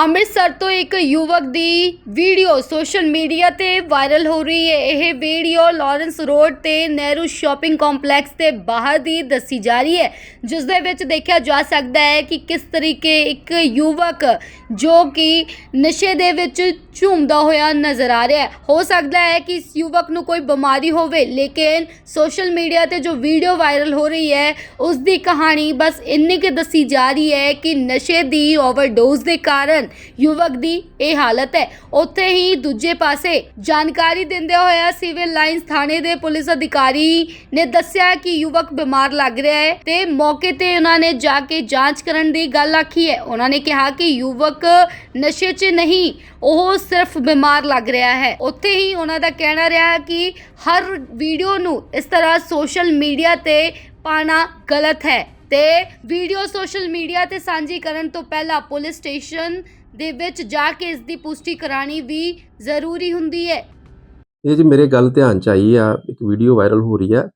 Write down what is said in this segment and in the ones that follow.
ਅੰਮ੍ਰਿਤਸਰ ਤੋਂ ਇੱਕ ਯੁਵਕ ਦੀ ਵੀਡੀਓ ਸੋਸ਼ਲ ਮੀਡੀਆ ਤੇ ਵਾਇਰਲ ਹੋ ਰਹੀ ਹੈ। ਇਹ ਵੀਡੀਓ ਲਾਰੈਂਸ ਰੋਡ ਤੇ ਨਹਿਰੂ ਸ਼ਾਪਿੰਗ ਕੰਪਲੈਕਸ ਦੇ ਬਾਹਰ ਦੀ ਦੱਸੀ ਜਾ ਰਹੀ ਹੈ। ਜਿਸ ਦੇ ਵਿੱਚ ਦੇਖਿਆ ਜਾ ਸਕਦਾ ਹੈ ਕਿ ਕਿਸ ਤਰੀਕੇ ਇੱਕ ਯੁਵਕ ਜੋ ਕਿ ਨਸ਼ੇ ਦੇ ਵਿੱਚ ਝੂਮਦਾ ਹੋਇਆ ਨਜ਼ਰ ਆ ਰਿਹਾ ਹੈ। ਹੋ ਸਕਦਾ ਹੈ ਕਿ ਇਸ ਯੁਵਕ ਨੂੰ ਕੋਈ ਬਿਮਾਰੀ ਹੋਵੇ, ਲੇਕਿਨ ਸੋਸ਼ਲ ਮੀਡੀਆ ਤੇ ਜੋ ਵੀਡੀਓ ਵਾਇਰਲ ਹੋ ਰਹੀ ਹੈ, ਉਸ ਦੀ ਕਹਾਣੀ ਬਸ ਇੰਨੀ ਕਿ ਦੱਸੀ ਜਾ ਰਹੀ ਹੈ ਕਿ ਨਸ਼ੇ ਦੀ ਓਵਰਡੋਜ਼ ਦੇ ਕਾਰਨ ਯੁਵਕ ਦੀ ਇਹ ਹਾਲਤ ਹੈ। ਉੱਥੇ ਹੀ ਦੂਜੇ ਪਾਸੇ ਜਾਣਕਾਰੀ ਦਿੰਦੇ ਹੋਇਆ ਸਿਵਲ ਲਾਈਨਸ ਥਾਣੇ ਦੇ ਪੁਲਿਸ ਅਧਿਕਾਰੀ ਨੇ ਦੱਸਿਆ ਕਿ ਯੁਵਕ ਬਿਮਾਰ ਲੱਗ ਰਿਹਾ ਹੈ ਤੇ ਮੌਕੇ ਤੇ ਉਹਨਾਂ ਨੇ ਜਾ ਕੇ ਜਾਂਚ ਕਰਨ ਦੀ ਗੱਲ ਆਖੀ ਹੈ। ਉਹਨਾਂ ਨੇ ਕਿਹਾ ਕਿ ਯੁਵਕ ਨਸ਼ੇ 'ਚ ਨਹੀਂ, ਉਹ ਸਿਰਫ ਬਿਮਾਰ ਲੱਗ ਰਿਹਾ ਹੈ। ਉੱਥੇ ਹੀ ਉਹਨਾਂ ਦਾ ਕਹਿਣਾ ਰਿਹਾ ਕਿ ਹਰ ਵੀਡੀਓ ਨੂੰ ਇਸ ਤਰ੍ਹਾਂ ਸੋਸ਼ਲ ਮੀਡੀਆ ਤੇ ਪਾਣਾ ਗਲਤ ਹੈ ਤੇ ਵੀਡੀਓ ਸੋਸ਼ਲ ਮੀਡੀਆ ਤੇ ਸਾਂਝੀ ਕਰਨ ਤੋਂ ਪਹਿਲਾਂ ਪੁਲਿਸ ਸਟੇਸ਼ਨ ਦੇ ਵਿੱਚ ਜਾ ਕੇ ਇਸ ਦੀ ਪੁਸ਼ਟੀ ਕਰਾਣੀ ਵੀ ਜ਼ਰੂਰੀ ਹੁੰਦੀ ਹੈ। ਇਹ ਜੀ ਮੇਰੇ ਗੱਲ ਧਿਆਨ ਚ ਆਈ ਆ ਇੱਕ ਵੀਡੀਓ ਵਾਇਰਲ ਹੋ ਰਹੀ ਆ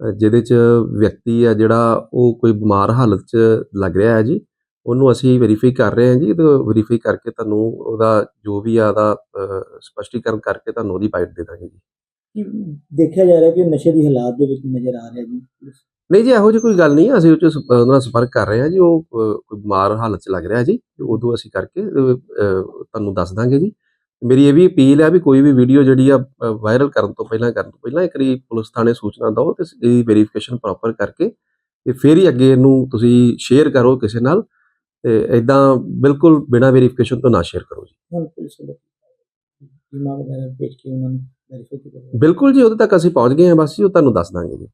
ਜਿਹਦੇ ਚ ਵਿਅਕਤੀ ਆ ਜਿਹੜਾ ਉਹ ਕੋਈ ਬਿਮਾਰ ਹਾਲਤ ਚ ਲੱਗ ਰਿਹਾ ਹੈ ਜੀ ਉਹਨੂੰ ਅਸੀਂ ਵੈਰੀਫਾਈ ਕਰ ਰਹੇ ਹਾਂ ਜੀ ਤੇ ਵੈਰੀਫਾਈ ਕਰਕੇ ਤੁਹਾਨੂੰ ਉਹਦਾ ਜੋ ਵੀ ਆ ਉਹਦਾ ਅ, ਸਪਸ਼ਟੀਕਰਨ ਕਰਕੇ ਤੁਹਾਨੂੰ ਉਹਦੀ ਬਾਈਟ ਦੇ ਦਾਂਗੇ ਜੀ। ਦੇਖਿਆ ਜਾ ਰਿਹਾ ਕਿ ਨਸ਼ੇ ਦੀ ਹਾਲਾਤ ਦੇ ਵਿੱਚ ਨਜ਼ਰ ਆ ਰਿਹਾ ਜੀ। ਨਹੀਂ ਜੀ ਇਹੋ ਜਿਹੀ ਕੋਈ ਗੱਲ ਨਹੀਂ ਅਸੀਂ ਉਹ 'ਚ ਉਹਦੇ ਨਾਲ ਸੰਪਰਕ ਕਰ ਰਹੇ ਹਾਂ ਜੀ ਉਹ ਕੋਈ ਬਿਮਾਰ ਹਾਲਤ ਚ ਲੱਗ ਰਿਹਾ ਜੀ ਉਦੋਂ ਅਸੀਂ ਕਰਕੇ ਤੁਹਾਨੂੰ ਦੱਸ ਦਾਂਗੇ ਜੀ। ਮੇਰੀ ਇਹ ਵੀ ਅਪੀਲ ਹੈ ਵੀ ਕੋਈ ਵੀ ਵੀਡੀਓ ਜਿਹੜੀ ਆ ਵਾਇਰਲ ਕਰਨ ਤੋਂ ਪਹਿਲਾਂ ਕਰਨ ਤੋਂ ਪਹਿਲਾਂ ਇੱਕ ਵਾਰੀ ਪੁਲਿਸ ਥਾਣੇ ਸੂਚਨਾ ਦਿਓ ਤੇ ਇਹਦੀ ਵੈਰੀਫਿਕੇਸ਼ਨ ਪ੍ਰੋਪਰ ਕਰਕੇ ਤੇ ਫਿਰ ਹੀ ਅੱਗੇ ਇਹਨੂੰ ਤੁਸੀਂ ਸ਼ੇਅਰ ਕਰੋ ਕਿਸੇ ਨਾਲ ਤੇ ਇਦਾਂ ਬਿਲਕੁਲ ਬਿਨਾਂ ਵੈਰੀਫਿਕੇਸ਼ਨ ਤੋਂ ਨਾ ਸ਼ੇਅਰ ਕਰੋ ਜੀ। ਹੁਣ ਪੁਲਿਸ ਵੱਲੋਂ ਟੀਮਾਂ ਵਗੈਰਾ ਭੇਜ ਕੇ ਉਹਨਾਂ ਨੂੰ ਵੈਰੀਫਾਈ ਕੀਤਾ ਜਾਵੇ। ਬਿਲਕੁਲ ਜੀ ਉਹਦੇ ਤੱਕ ਅਸੀਂ ਪਹੁੰਚ ਗਏ ਹਾਂ ਬਸ ਜੀ ਉਹ ਤੁਹਾਨੂੰ ਦੱਸ ਦਾਂਗੇ ਜੀ।